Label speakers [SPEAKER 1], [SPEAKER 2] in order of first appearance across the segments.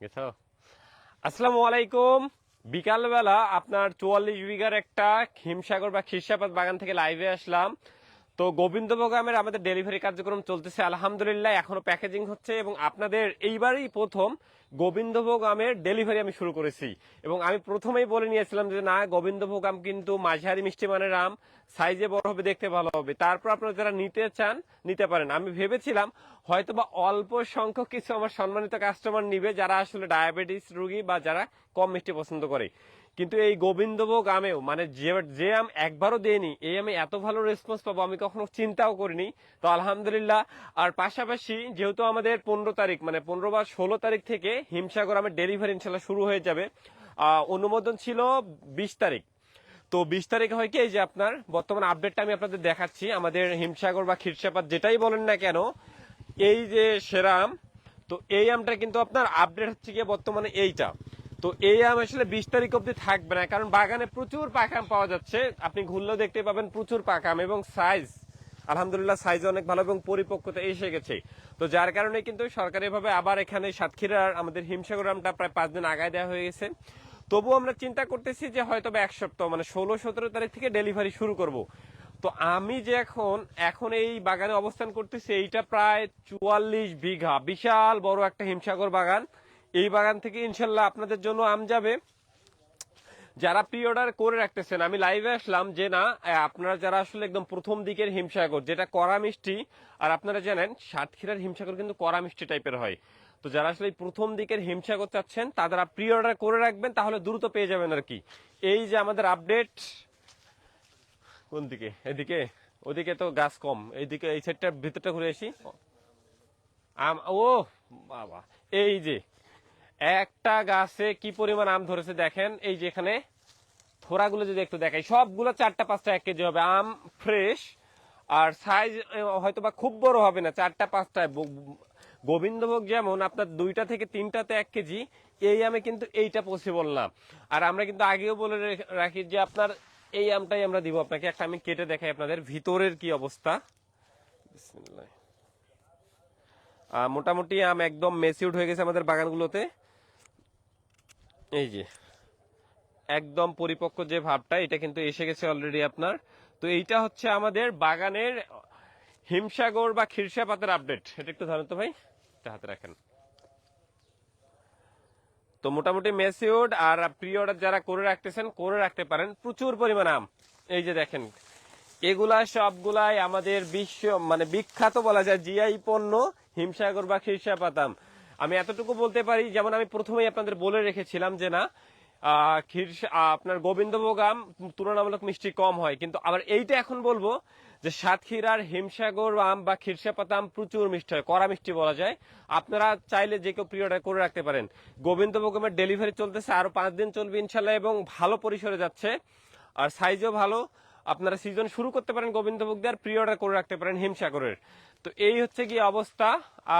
[SPEAKER 1] গেছো? আসসালামু আলাইকুম। বিকালবেলা আপনার চুয়াল্লিশ বিঘার একটা হিমসাগর বা খিরসাপাত বাগান থেকে লাইভে আসলাম। তো গোবিন্দভোগ আমের আমাদের ডেলিভারি কার্যক্রম চলতেছে, আলহামদুলিল্লাহ, এখনও প্যাকেজিং হচ্ছে এবং আপনাদের এইবারই প্রথম গোবিন্দভোগ আমের ডেলিভারি আমি শুরু করেছি। এবং আমি প্রথমেই বলে নিয়েছিলাম যে না, গোবিন্দভোগ আম কিন্তু মাঝারি মিষ্টি মানের আম সাইজে বড় হবে, দেখতে ভালো হবে। তারপর আপনারা যারা নিতে চান, নিতে পারেন। আমি ভেবেছিলাম হয়তো বা অল্প সংখ্যক কিছু আমার সম্মানিত কাস্টমার নিবে যারা আসলে ডায়াবেটিস রোগী বা যারা কম মিষ্টি পছন্দ করে। কিন্তু এই গোবিন্দভোগ আমেও মানে যে যে আম একবারও দেয়নি, এই আমি এত ভালো রেসপন্স পাবো, আমি কখনো চিন্তাও করিনি। তো আলহামদুলিল্লাহ, আর পাশাপাশি যেহেতু আমাদের পনেরো তারিখ মানে পনেরো বা ষোলো তারিখ থেকে হিমসাগর আমের ডেলিভারি ইনশাল্লাহ শুরু হয়ে যাবে। অনুমোদন ছিল বিশ তারিখ। তো বিশ তারিখে হয় কি, এই যে আপনার বর্তমান আপডেটটা আমি আপনাদের দেখাচ্ছি, আমাদের হিমসাগর বা ক্ষীরসাপাত যেটাই বলেন না কেন, এই যে সেরাম তো এই আমটা কিন্তু আপনার আপডেট হচ্ছে গিয়ে বর্তমানে এইটা। তো এই আম আসলে বিশ তারিখ অব্দি থাকবে না, কারণ বাগানে প্রচুর পাকাম পাওয়া যাচ্ছে। আপনি ঘুরলেও দেখতে পাবেন প্রচুর পাকাম এবং সাইজ আলহামদুলিল্লাহ সাইজ অনেক ভালো এবং পরিপক্কতা এসে গেছে। তো যার কারণে কিন্তু সরকারিভাবে আবার এখানে সাতক্ষীরার আমাদের হিমসাগর আমটা প্রায় পাঁচ দিন আগায় দেওয়া হয়ে গেছে। তবুও আমরা চিন্তা করতেছি যে হয়তো এক সপ্তাহ মানে ষোলো সতেরো তারিখ থেকে ডেলিভারি শুরু করব। তো আমি যে এখন এখন এই বাগানে অবস্থান করতেছি, এইটা প্রায় চুয়াল্লিশ বিঘা, বিশাল বড় একটা হিমসাগর বাগান। এই বাগান থেকে ইনশাল্লাহ আপনাদের জন্য আম যাবে। যারা প্রি অর্ডার করে রাখতেছেন, আমি লাইভে আসলাম যে না আপনারা যারা আসলে একদম প্রথম দিকের হিমসাগর, যেটা কড়া মিষ্টি, আর আপনারা জানেন, সাতক্ষীরার হিমসাগর কিন্তু কড়া মিষ্টি টাইপের হয়। তো যারা আসলে প্রথম দিকের হিমসাগর চাচ্ছেন, তারা প্রি অর্ডার করে রাখবেন, তাহলে দ্রুত পেয়ে যাবেন আর কি। এই যে আমাদের আপডেট কোন দিকে? এদিকে, ওদিকে তো গাছ কম, এইদিকে, এই সাইডটার ভিতরটা ঘুরে আসি। আম, ও, বাবা, এই যে একটা গাছে কি পরিমাণ আম ধরেছে দেখেন, এই যে এখানে থোড়াগুলো যদি একটু দেখাই, সবগুলো চারটা পাঁচটা এক কেজি হবে, আম ফ্রেশ, আর সাইজ হয়তো বা খুব বড় হবে না, চারটা পাঁচটায় গোবিন্দভোগ যেমন আপনার দুইটা থেকে তিনটাতে এক কেজি, এই আমে কিন্তু এইটা পসিবল না। আর আমরা কিন্তু আগেও বলে রেখ- যে আপনার এই আমটাই আমরা দিব আপনাকে। একটা আমি কেটে দেখাই আপনাদের ভিতরের কি অবস্থা। মোটামুটি আম একদম মেসিউড হয়ে গেছে আমাদের বাগানগুলোতে। এই যে। একদম পরিপক্ক যে ভাবটা, এটা কিন্তু এসে গেছে অলরেডি আপনার। তো এইটা হচ্ছে আমাদের বাগানের হিমসাগর বা খিরসা পাতের আপডেট এটা একটু ধরেন তো ভাই, এটা হাতে রাখেন। তো মোটামুটি মেসিউড আর প্রি অর্ডার যারা করে রাখতেছেন, করে রাখতে পারেন। প্রচুর পরিমাণ আম। এই যে দেখেন, এগুলা সবগুলাই আমাদের বিশ্ব মানে বিখ্যাত বলা যায়, জিআই পণ্য হিমসাগর বা খিরসা পাতাম। আমি এতটুকু বলতে পারি, যেমন আমি প্রথমেই আপনাদের বলে রেখেছিলাম যে না আপনার গোবিন্দভোগ আম তুলনামূলক মিষ্টি কম হয়। কিন্তু আবার এইটা এখন বলব যে সাতক্ষীরার হিমসাগর আম বা খিরসা পাতাম প্রচুর মিষ্টি হয়, কড়া মিষ্টি বলা যায়। আপনারা চাইলে যে কেউ প্রি অর্ডার করে রাখতে পারেন। গোবিন্দভোগ আমের ডেলিভারি চলতেছে, আরও পাঁচ দিন চলবে ইনশাল্লাহ এবং ভালো পরিসরে যাচ্ছে। আর সাইজও ভালো। আপনারা সিজন শুরু করতে পারেন গোবিন্দভোগ দিয়ে আর প্রি অর্ডার করে রাখতে পারেন হিমসাগরের। তো এই হচ্ছে কি অবস্থা।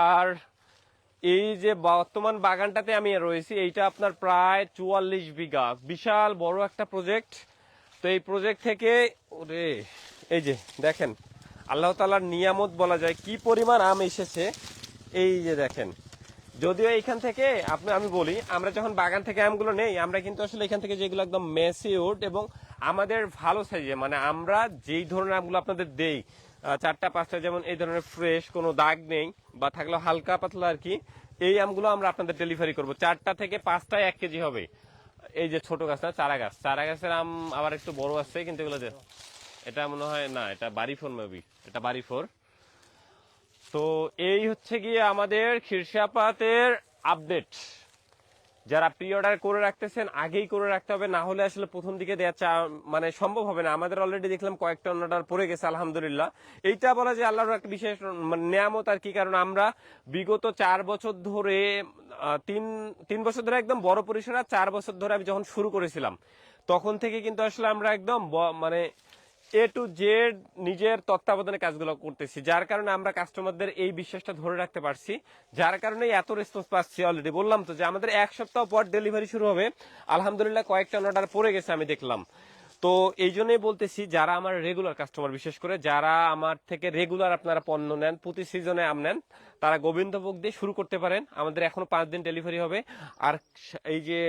[SPEAKER 1] আর এই যে বর্তমান বাগানটাতে আমি রয়েছি, এইটা আপনার প্রায় চুয়াল্লিশ বিঘা। বিশাল বড় একটা প্রজেক্ট তো এই প্রজেক্ট থেকে, ওরে, এই যে দেখেন, আল্লাহ তালার নিয়ামত বলা যায়, কি পরিমাণ আম এসেছে, এই যে দেখেন। যদিও এইখান থেকে আপনি, আমি বলি, আমরা যখন বাগান থেকে আমগুলো নেই, আমরা কিন্তু আসলে এখান থেকে যেগুলো একদম মেসিউড এবং আমাদের ভালো সাইজে মানে আমরা যেই ধরনের আমগুলো আপনাদের দেই চারটা, পাঁচটা যেমন এই ধরনের ফ্রেশ কোনো দাগ নেই বা থাকলেও হালকা পাতলা আর কি, এই আমগুলো আমরা আপনাদের ডেলিভারি করব। চারটা থেকে পাঁচটায় এক কেজি হবে। এই যে ছোট গাছ না চারা গাছ চারা গাছের আম আবার একটু বড় আছে, কিন্তু এগুলো যে এটা মনে হয়, না, এটা বাড়ি ফোর মেবি এটা বাড়ি ফোর তো এই হচ্ছে গিয়ে আমাদের খিরসাপাতের আপডেট যারা প্রি অর্ডার করে রাখতেছেন, আগেই করে রাখতে হবে, না হলে আসলে প্রথম দিকে দেওয়া চা- মানে সম্ভব হবে না। আমাদের অলরেডি দেখলাম কয়েকটা অর্ডার পড়ে গেছে, আলহামদুলিল্লাহ। এইটা বলা যে আল্লাহর একটা বিশেষ মানে নিয়ামত আর কি, কারণ আমরা বিগত চার বছর ধরে তিন তিন বছর ধরে একদম বড় পরিসরে চার বছর ধরে আমি যখন শুরু করেছিলাম, তখন থেকে কিন্তু আসলে আমরা একদম মানে এ টু জেড নিজের তত্ত্বাবধানে কাজগুলো করতেছি, যার কারণে আমরা কাস্টমারদের এই বিশ্বাসটা ধরে রাখতে পারছি। যার কারণে এত রেসপন্স পাচ্ছি অলরেডি বললাম তো যে আমাদের এক সপ্তাহ পর ডেলিভারি শুরু হবে। আলহামদুলিল্লাহ কয়েকটা অর্ডার পড়ে গেছে আমি দেখলাম। তো এই জন্যই বলতেছি, যারা আমার রেগুলার কাস্টমার বিশেষ করে যারা আমার থেকে রেগুলার আপনারা পণ্য নেন, প্রতি সিজনে আম নেন, তারা গোবিন্দভোগ দিয়ে শুরু করতে পারেন। আমাদের এখনও পাঁচ দিন ডেলিভারি হবে। আর এই যে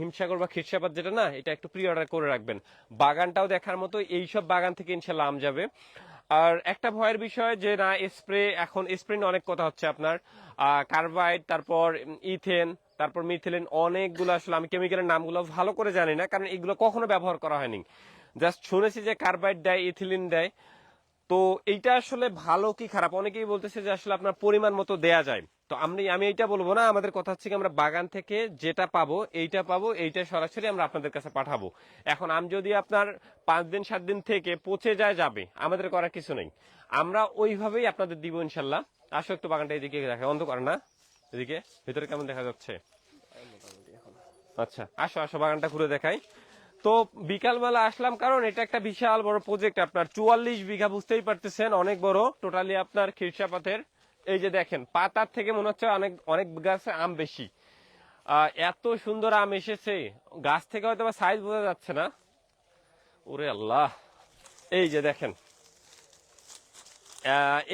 [SPEAKER 1] হিমসাগর বা খিরসাপাত যেটা না, এটা একটু প্রি অর্ডার করে রাখবেন। বাগানটাও দেখার মতো এইসব বাগান থেকে ইনশাল্লাহ আম যাবে। আর একটা ভয়ের বিষয় যে না, স্প্রে, এখন স্প্রে নিয়ে অনেক কথা হচ্ছে আপনার। কার্বাইড, তারপর ইথেন, তারপর মিথিলিন, অনেকগুলো আসলে আমি কেমিক্যালের নামগুলো ভালো করে জানি না, কারণ এগুলো কখনো ব্যবহার করা হয়নি। জাস্ট শুনেছি যে কার্বাইড দেয়, ইথিলিন দেয়। তো এইটা আসলে ভালো কি খারাপ? অনেকেই বলতেছে যে আসলে আপনার পরিমাণ মতো দেয়া যায়। তো আমি আমি এইটা বলব না, আমাদের কথা হচ্ছে আমরা বাগান থেকে যেটা পাবো, এইটা পাবো, এইটা সরাসরি আমরা আপনাদের কাছে পাঠাবো। এখন আমি যদি আপনার পাঁচ দিন, সাত দিন থেকে পচে যায়, যাবে, আমাদের করার কিছু নেই। আমরা ওইভাবেই আপনাদের দিব ইনশাল্লাহ। আসো একটু বাগানটা এদিকে দেখা অন্ধকার না? এদিকে? ভিতরে কেমন দেখা যাচ্ছে? আচ্ছা আসো আসো, বাগানটা ঘুরে দেখাই। তো বিকালবেলা আসলাম কারণ এটা একটা বিশাল বড় প্রজেক্ট আপনার। চুয়াল্লিশ বিঘা, বুঝতেই পারতেছেন, অনেক বড়। টোটালি আপনার খিরসাপাতের এই যে দেখেন, পাতার থেকে মনে হচ্ছে অনেক অনেক গাছে আম বেশি। এত সুন্দর আম এসেছে। গাছ থেকে হয়তো বা সাইজ বোঝা যাচ্ছে না। ওরে আল্লাহ। এই যে দেখেন।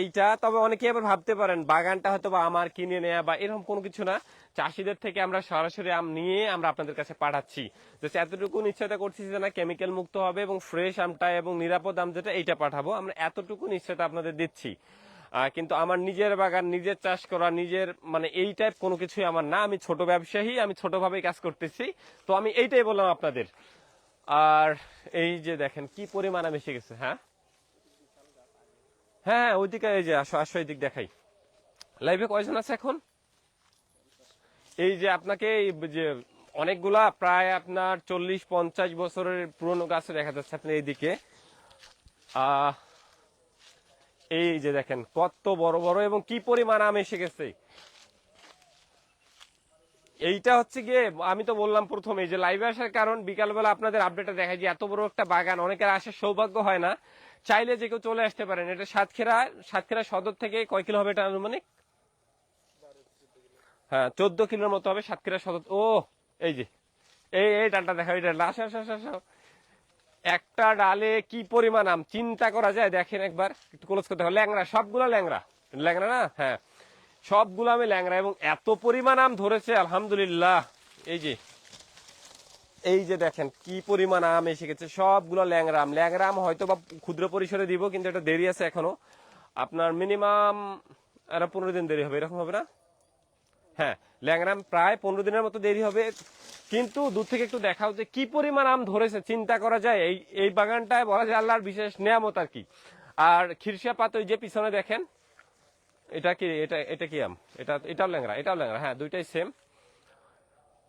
[SPEAKER 1] এইটা তবে অনেকে আবার ভাবতে পারেন, বাগানটা হয়তো বা আমার কিনে নেয়া বা এরকম কোনো কিছু না। চাষিদের থেকে আমরা সরাসরি আম নিয়ে আমরা আপনাদের কাছে পাঠাচ্ছি। জাস্ট এতটুকু নিশ্চয়তা করছি যে না কেমিক্যাল মুক্ত হবে এবং ফ্রেশ আমটা এবং নিরাপদ আম যেটা, এইটা পাঠাবো। আমরা এতটুকু নিশ্চয়তা আপনাদের দিচ্ছি। কিন্তু আমার নিজের বাগান, নিজের চাষ করা, নিজের মানে এই টাইপ কোনো কিছুই আমার না। আমি ছোট ব্যবসায়ী, আমি ছোটভাবেই কাজ করতেছি। তো আমি এইটাই বললাম আপনাদের। আর এই যে দেখেন, কি পরিমাণ আম গেছে হ্যাঁ? হ্যাঁ হ্যাঁ ওইদিকে এই যে আসো আসো এইদিক দেখাই। লাইভে কয়জন আছে এখন? এই যে আপনাকে যে অনেকগুলা, প্রায় আপনার চল্লিশ পঞ্চাশ বছরের পুরনো গাছ দেখা যাচ্ছে আপনি এইদিকে। আহ এই যে দেখেন কত বড় বড় এবং কি পরিমাণ আম এসে গেছে। এইটা হচ্ছে গিয়ে আমি তো বললাম প্রথমে যে লাইভে আসার কারণ বিকালবেলা আপনাদের আপডেটটা দেখায় যে এত বড় একটা বাগান অনেকের আসার সৌভাগ্য হয় না। চাইলে যে কেউ চলে আসতে পারেন। এটা সাতক্ষীরা সাতক্ষীরা সদর থেকে কয় কিলো হবে এটা আনুমানিক? হ্যাঁ চোদ্দ কিলোর মতো হবে সাতক্ষীরা সদর। ও এই যে এই এই ডালটা দেখা আসো আসো আসো, আসো। একটা ডালে কি পরিমাণ আম? চিন্তা করা যায়, দেখেন একবার। একটু ক্লোজ করতে হবে। ল্যাংরা সবগুলো ল্যাংরা ল্যাংরা না? হ্যাঁ। সবগুলো আমি ল্যাংরা এবং এত পরিমাণ আম ধরেছে, আলহামদুলিল্লাহ। এই যে এই যে দেখেন কি পরিমাণ আম এসে গেছে। সবগুলো ল্যাংরা আম। ল্যাংরা আম হয়তো বা ক্ষুদ্র পরিসরে দিব, কিন্তু এটা দেরি আছে এখনও। আপনার মিনিমাম আরও পনেরো দিন দেরি হবে। এরকম হবে না? হ্যাঁ ল্যাংরাম প্রায় পনেরো দিনের মতো দেরি হবে। কিন্তু দূর থেকে একটু দেখাও যে কি পরিমাণ আম ধরেছে চিন্তা করা যায়। এই এই বাগানটায় বলা যায় আল্লাহর বিশেষ নিয়ামত আর কি। আর খিরসা পাত ওই যে পিছনে দেখেন এটা কি এটা এটা কি আম? এটা এটাও ল্যাংরা এটাও ল্যাংরা হ্যাঁ দুইটাই সেম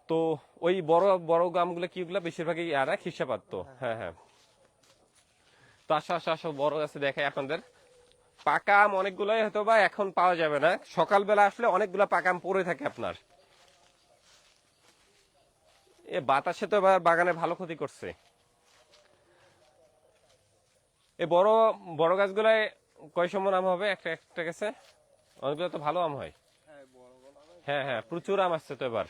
[SPEAKER 1] তো ওই বড় বড় গামগুলো কি ওগুলো? বেশিরভাগই আর খিরসাপাত তো। হ্যাঁ। হ্যাঁ তো আসো আসো আসো বড় গাছে দেখাই আপনাদের। পাকা আম অনেকগুলোই হয়তো বা এখন পাওয়া যাবে না। সকালবেলা আসলে অনেকগুলো পাকা আম পড়ে থাকে আপনার। এ বাতাসে তো এবার বাগানে ভালো ক্ষতি করছে। এ বড় বড় গাছগুলায় কয় সময় আম হবে? একটা একটা গেছে? অনেকগুলো তো ভালো আম হয়। হ্যাঁ হ্যাঁ প্রচুর আম আসছে তো এবার।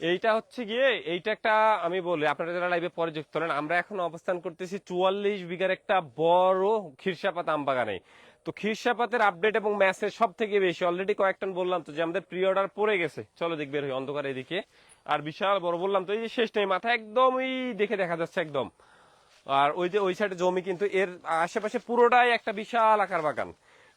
[SPEAKER 1] এইটা হচ্ছে গিয়ে এইটা একটা আমি বলি আপনারা যারা লাইভে পরে যুক্ত হলেন আমরা এখন অবস্থান করতেছি চুয়াল্লিশ বিঘার একটা বড় খিরসাপাত আম বাগানে তো খিরসাপাতের আপডেট এবং ম্যাসেজ সব থেকে বেশি। অলরেডি কয়েকটা বললাম তো যে আমাদের প্রি অর্ডার পড়ে গেছে। চলো দেখ বের হই অন্ধকার এদিকে। আর বিশাল বড় বললাম তো এই যে শেষ নেই মাথা একদমই দেখে দেখা যাচ্ছে একদম। আর ওই যে ওই সাইডে জমি কিন্তু এর আশেপাশে পুরোটাই একটা বিশাল আকার বাগান।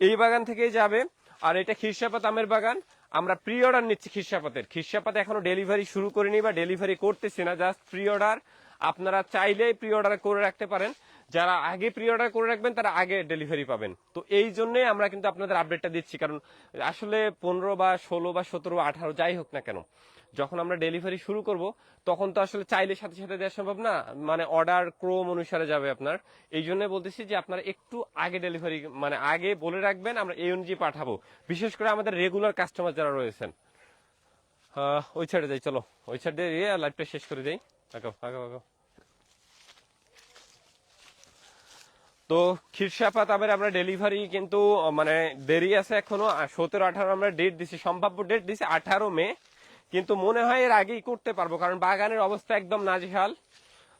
[SPEAKER 1] এই বাগান থেকেই যাবে। আর এটা খিরসাপাত আমের বাগান। আমরা প্রি অর্ডার নিচ্ছি খিরসাপাতের খিরসাপাত এখনও ডেলিভারি শুরু করিনি বা ডেলিভারি করতেছি না জাস্ট প্রি অর্ডার আপনারা চাইলেই প্রি অর্ডার করে রাখতে পারেন। যারা আগে প্রি অর্ডার করে রাখবেন, তারা আগে ডেলিভারি পাবেন। তো এই জন্যই আমরা কিন্তু আপনাদের আপডেটটা দিচ্ছি, কারণ আসলে পনেরো বা ষোলো বা সতেরো আঠারো যাই হোক না কেন, যখন আমরা ডেলিভারি শুরু করব, তখন তো আসলে চাইলে সাথে সাথে দেওয়া সম্ভব না মানে অর্ডার ক্রোম অনুসারে যাবে আপনার। এই জন্য বলতেছি যে আপনারা একটু আগে ডেলিভারি মানে আগে বলে রাখবেন, আমরা এই অনুযায়ী পাঠাবো। বিশেষ করে আমাদের রেগুলার কাস্টমার যারা রয়েছেন। ওই সাইডে যাই, চলো। ওই সাইডে গিয়ে লাইভটা শেষ করে দেই। আগাও আগাও আগাও। তো খিরসাপাত আবার আমরা ডেলিভারি কিন্তু মানে দেরি আছে এখনও। সতেরো, আঠারো আমরা ডেট দিছি, সম্ভাব্য ডেট দিছি আঠারো মে। কিন্তু মনে হয় এর আগেই করতে পারব, কারণ বাগানের অবস্থা একদম নাজেহাল।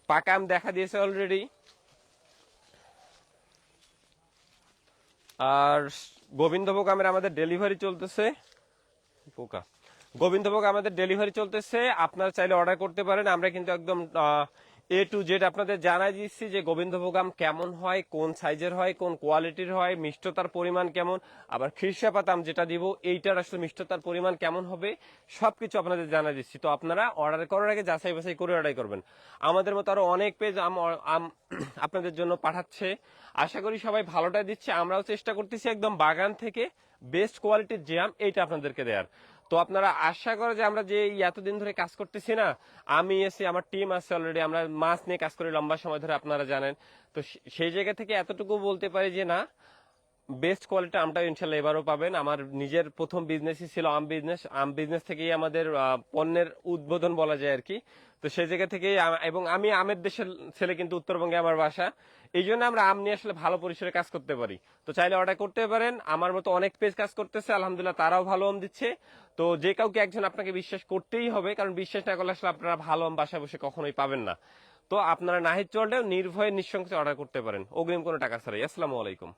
[SPEAKER 1] পাকা আম দেখা দিয়েছে অলরেডি আর গোবিন্দভোগ আমের আমাদের ডেলিভারি চলতেছে। পোকা। গোবিন্দভোগ আমাদের ডেলিভারি চলতেছে। আপনারা চাইলে অর্ডার করতে পারেন। আমরা কিন্তু একদম এ টু জেড আপনাদের জানাই দিচ্ছি যে গোবিন্দভোগ আম কেমন হয়, কোন সাইজের হয়, কোন কোয়ালিটির হয়, মিষ্টতার পরিমাণ কেমন? আবার খিরসাপাত আম যেটা দিব, এইটার আসলে মিষ্টতার পরিমাণ কেমন হবে? সবকিছু আপনাদের জানাই দিচ্ছি। তো আপনারা অর্ডার করার আগে যাচাই বাছাই করে অর্ডার করবেন। আমাদের মতো আরও অনেক পেজ আম আম, আপনাদের জন্য পাঠাচ্ছে। আশা করি সবাই ভালোটা দিচ্ছে। আমরাও চেষ্টা করতেছি একদম বাগান থেকে বেস্ট কোয়ালিটির জ্যাম এইটা আপনাদেরকে দেওয়ার তো আপনারা আশা করে যে আমরা যে এতদিন ধরে কাজ করতেছি না, আমি এসে আমার টিম আছে অলরেডি আমরা মাছ নিয়ে কাজ করি লম্বা সময় ধরে, আপনারা জানেন। তো সেই জায়গা থেকে এতটুকু বলতে পারি যে না বেস্ট কোয়ালিটি আমটা ইনশাল্লাহ এবারও পাবেন। আমার নিজের প্রথম বিজনেসই ছিল আম বিজনেস আম বিজনেস থেকেই আমাদের পণ্যের উদ্বোধন বলা যায় আর কি। তো সেই জায়গা থেকেই এবং আমি আমের দেশের ছেলে কিন্তু উত্তরবঙ্গে আমার বাসা। এই জন্য আমরা আম নিয়ে আসলে ভালো পরিসরে কাজ করতে পারি। তো চাইলে অর্ডার করতে পারেন। আমার মতো অনেক পেজ কাজ করতেছে, আলহামদুলিল্লাহ তারাও ভালো আম দিচ্ছে। তো যে কাউকে একজন আপনাকে বিশ্বাস করতেই হবে, কারণ বিশ্বাস না করলে আসলে আপনারা ভালো আম বাসায় বসে কখনোই পাবেন না। তো আপনারা নাহিদ চললেও নির্ভয়ে নিঃসংকোচে অর্ডার করতে পারেন। অগ্রিম কোনো টাকা ছাড়াই। আসসালামু আলাইকুম।